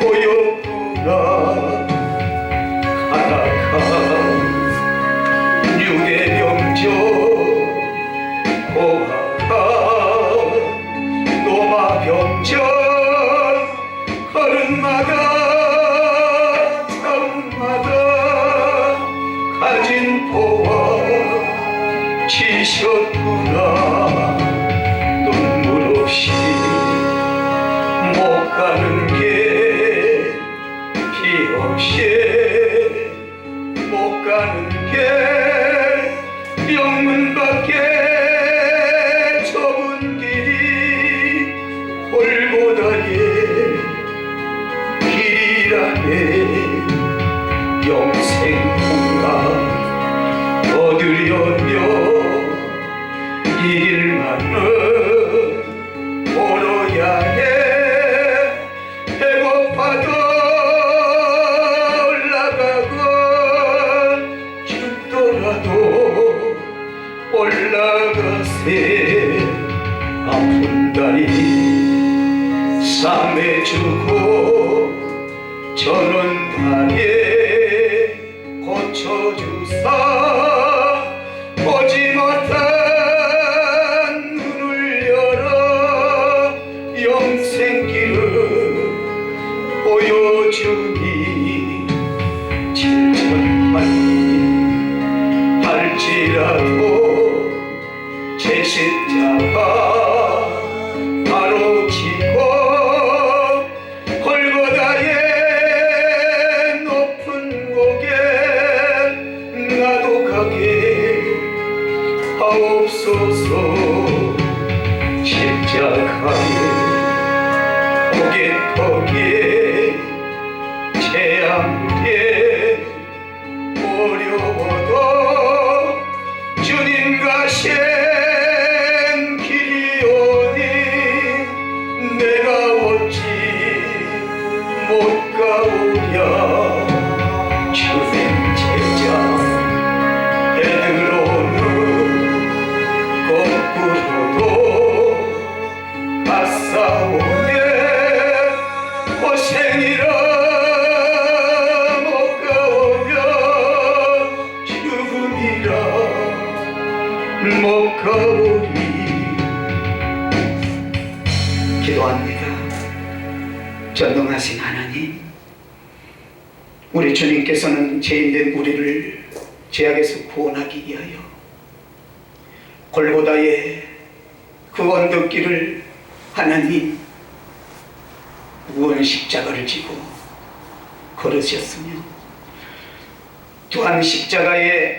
보였구나. 하나가 유대병조 고아가 노마병전 걸음마다 차음마다 가진 포와 치셨구나 가는 길비 없이 못 가는 길 영문 밖에 좁은 길이 홀보다의 길이라네. 영생 올라가세 아픈 다리 싸매주고 저는 다리에 고쳐주사 보지 못한 눈을 열어 영생길을 보여주니 칠천만 십자가 기도합니다. 전능하신 하나님, 우리 주님께서는 죄인된 우리를 죄악에서 구원하기 위하여 골고다의 그 언덕길을 하나님 무거운 십자가를 지고 걸으셨으며 또한 십자가에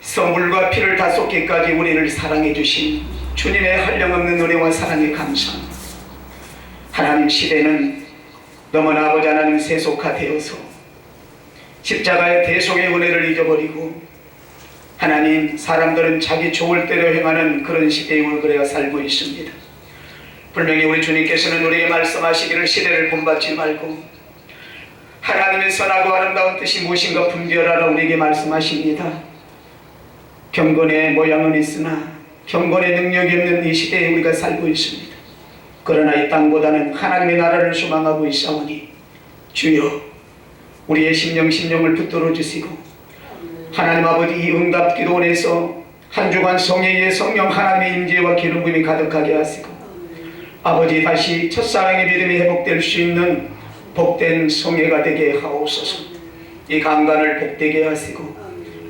선물과 피를 다 쏟기까지 우리를 사랑해 주신 주님의 한량없는 은혜와 사랑에 감사합니다. 하나님 시대는 너무나 아버지 하나님 세속화되어서 십자가의 대속의 은혜를 잊어버리고 하나님 사람들은 자기 좋을 대로 행하는 그런 시대에 우리가 살고 있습니다. 분명히 우리 주님께서는 우리에게 말씀하시기를 시대를 본받지 말고 하나님의 선하고 아름다운 뜻이 무엇인가 분별하라 우리에게 말씀하십니다. 경건의 모양은 있으나 경건의 능력이 없는 이 시대에 우리가 살고 있습니다. 그러나 이 땅보다는 하나님의 나라를 소망하고 있사오니 주여 우리의 심령 심령을 붙들어 주시고 하나님 아버지 이 응답 기도원에서 한 주간 성령의 성령 하나님의 임재와 기름 부음이 가득하게 하시고 아버지 다시 첫사랑의 믿음이 회복될 수 있는 복된 성회가 되게 하옵소서. 이 강간을 복되게 하시고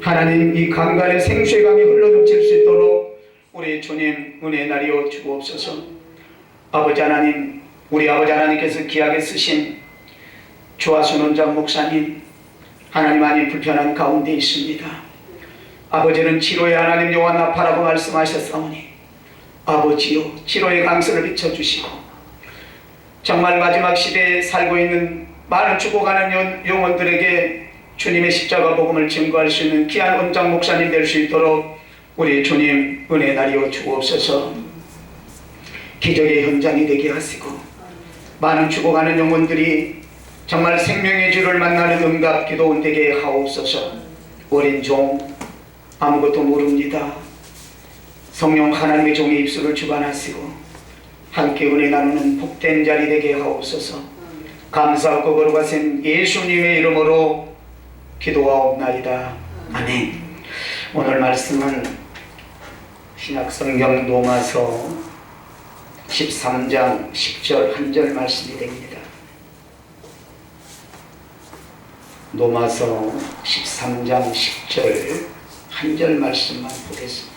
하나님 이 강간의 생수의 강이 흘러 넘칠 수 있도록 우리 주님 은혜 나리어 주옵소서 아버지 하나님 우리 아버지 하나님께서 귀하게 쓰신 조화순 원장 목사님 하나님 많이 불편한 가운데 있습니다. 아버지는 치료의 하나님 요한 나 파라고 말씀하셨사오니 아버지요 치료의 강선을 비춰주시고 정말 마지막 시대에 살고 있는 많은 죽어가는 영- 영혼들에게 주님의 십자가 복음을 증거할 수 있는 귀한 원장 목사님 될 수 있도록 우리 주님 은혜 나리어 주옵소서 기적의 현장이 되게 하시고 많은 죽어가는 영혼들이 정말 생명의 주를 만나는 응답 기도원 되게 하옵소서 어린 종 아무것도 모릅니다 성령 하나님의 종의 입술을 주관하시고 함께 은혜 나누는 복된 자리 되게 하옵소서 감사하고 거룩하신 예수님의 이름으로 기도하옵나이다. 아멘. 오늘 말씀은 신약성경 로마서 13장 10절 한 절 말씀이 됩니다. 로마서 13장 10절 한 절 말씀만 보겠습니다.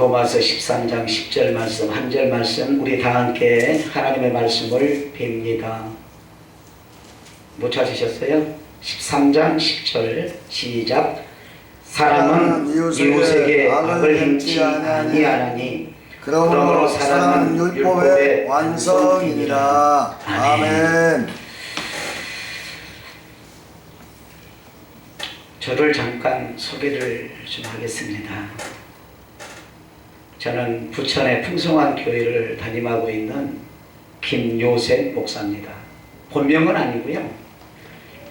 로마서 13장 10절 말씀, 한 절 말씀, 우리 다 함께 하나님의 말씀을 뵙니다. 못 찾으셨어요? 13장 10절 시작. 사람은 이웃에게 악을 행치 아니하나니 그러므로 사랑은 율법의 완성이니라. 아멘. 저를 잠깐 소개를 좀 하겠습니다. 저는 부천의 풍성한 교회를 담임하고 있는 김요셉 목사입니다. 본명은 아니고요.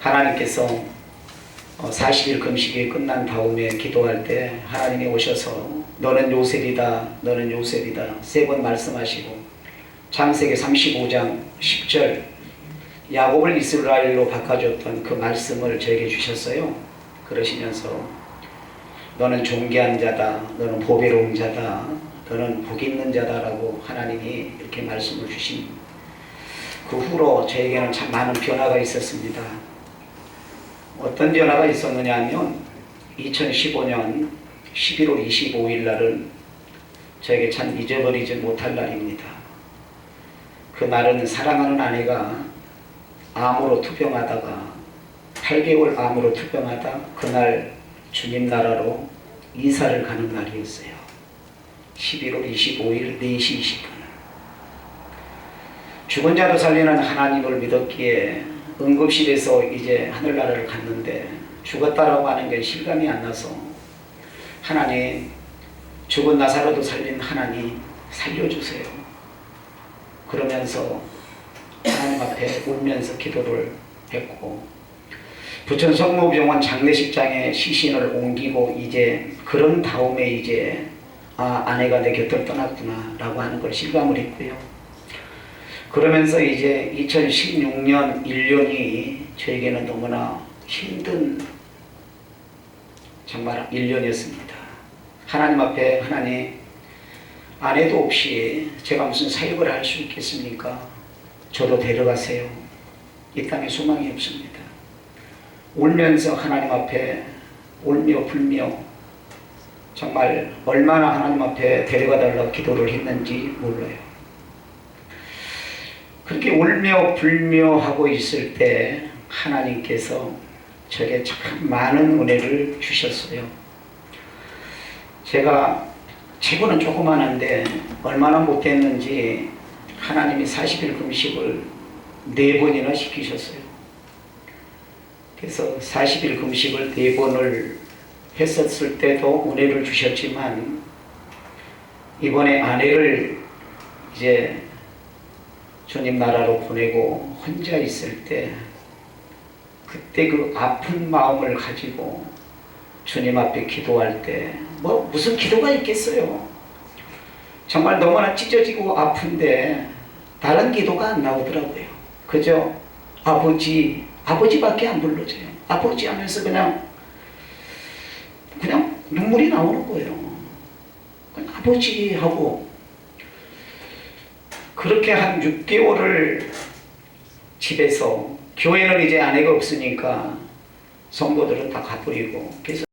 하나님께서 40일 금식이 끝난 다음에 기도할 때 하나님이 오셔서 너는 요셉이다, 너는 요셉이다 세 번 말씀하시고 창세기 35장 10절 야곱을 이스라엘로 바꿔줬던 그 말씀을 저에게 주셨어요. 그러시면서 너는 존귀한 자다, 너는 보배로운 자다, 너는 복 있는 자다라고 하나님이 이렇게 말씀을 주신 그 후로 저에게는 참 많은 변화가 있었습니다. 어떤 변화가 있었느냐 하면 2015년 11월 25일 날은 저에게 참 잊어버리지 못할 날입니다. 그 날은 사랑하는 아내가 암으로 투병하다가 8개월 암으로 투병하다 그날 주님 나라로 이사를 가는 날이었어요. 11월 25일 4시 20분. 죽은 자도 살리는 하나님을 믿었기에 응급실에서 이제 하늘나라를 갔는데 죽었다라고 하는 게 실감이 안 나서 하나님 죽은 나사로도 살린 하나님 살려주세요. 그러면서 하나님 앞에 울면서 기도를 했고 부천 성모병원 장례식장에 시신을 옮기고 이제 그런 다음에 이제 아 아내가 내 곁을 떠났구나라고 하는 걸 실감을 했고요. 그러면서 이제 2016년 1년이 저에게는 너무나 힘든 정말 1년이었습니다. 하나님 앞에 하나님 아내도 없이 제가 무슨 사역을 할 수 있겠습니까? 저도 데려가세요. 이 땅에 소망이 없습니다. 울면서 하나님 앞에 울며 불며 정말 얼마나 하나님 앞에 데려가 달라고 기도를 했는지 몰라요. 그렇게 울며 불며 하고 있을 때 하나님께서 저에게 참 많은 은혜를 주셨어요. 제가 체구는 조그만한데 얼마나 못했는지 하나님이 40일 금식을 네 번이나 시키셨어요. 그래서 40일 금식을 네 번을 했었을 때도 은혜를 주셨지만 이번에 아내를 이제 주님 나라로 보내고 혼자 있을 때 그때 그 아픈 마음을 가지고 주님 앞에 기도할 때 뭐 무슨 기도가 있겠어요. 정말 너무나 찢어지고 아픈데 다른 기도가 안 나오더라고요. 그저 아버지 아버지밖에 안 불러줘요. 아버지 하면서 그냥 그냥 눈물이 나오는 거예요. 그냥 아버지 하고 그렇게 한 6개월을 집에서 교회는 이제 아내가 없으니까 성도들은 다 가버리고 그래서